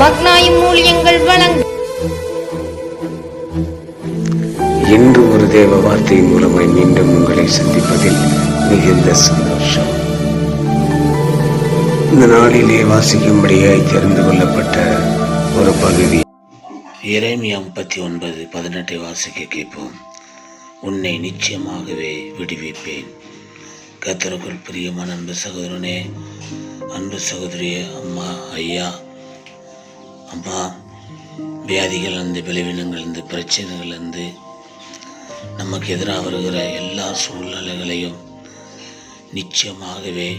வழங்கும் இன்று ஒரு தேவ வார்த்தை மூலமாய் மீண்டும் உங்களை சந்திப்பதில் மிகுந்த சந்தோஷம். இந்த நாளிலே வாசிக்கும்படியாய் தெரிந்து கொள்ளப்பட்ட ஒரு பகுதி. இறைமையா முப்பத்தி ஒன்பது பதினெட்டை வாசிக்க கேட்போம். உன்னை நிச்சயமாகவே விடுவிப்பேன். கத்தருக்குள் பிரியமான அன்பு சகோதரனே அன்பு சகோதரியே அம்மா ஐயா அம்மா வியாதிகள் இருந்து பிரச்சனைகள்லேருந்து நமக்கு எதிராக வருகிற எல்லா சூழ்நிலைகளையும் நிச்சயமாகவே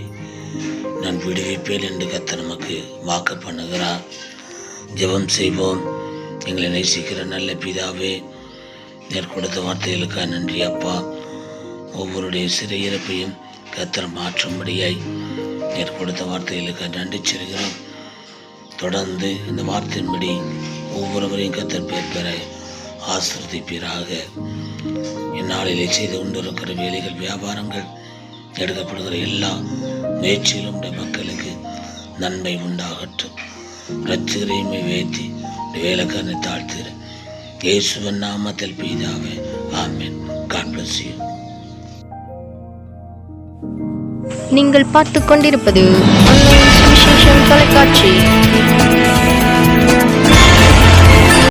நான் விடுவிப்பேன் என்று கத்த நமக்கு வாக்கு பண்ணுகிறார். ஜெபம் செய்வோம். எங்களை நேசிக்கிற நல்ல பிதாவே நேர் கொடுத்த வார்த்தைகளுக்காக நன்றி அப்பா. ஒவ்வொருடைய சிறையிறப்பையும் கத்தர் மாற்றும்படியாய் நேர் கொடுத்த வார்த்தைகளுக்காக நன்றி செல்கிறோம். தொடர்ந்து இந்த வார்த்தையின்படி ஒவ்வொருவரையும் கத்தர் பேர் பெற ஆசிர்வதிப்பீராக இந்நாளிலே செய்து கொண்டிருக்கிற வேலைகள் வியாபாரங்கள் எடுக்கப்படுகிற எல்லா முயற்சியிலும் மக்களுக்கு நன்மை உண்டாகட்டும். ரச்சிகரையுமே வேத்தி வேலைக்காரனை தாழ்த்துகிற இயேசுவன் நாமத்தில் பீதாவே ஆமேன். காட் bless நீங்கள் பார்த்துக் கொண்டிருப்பது தொலைக்காட்சி.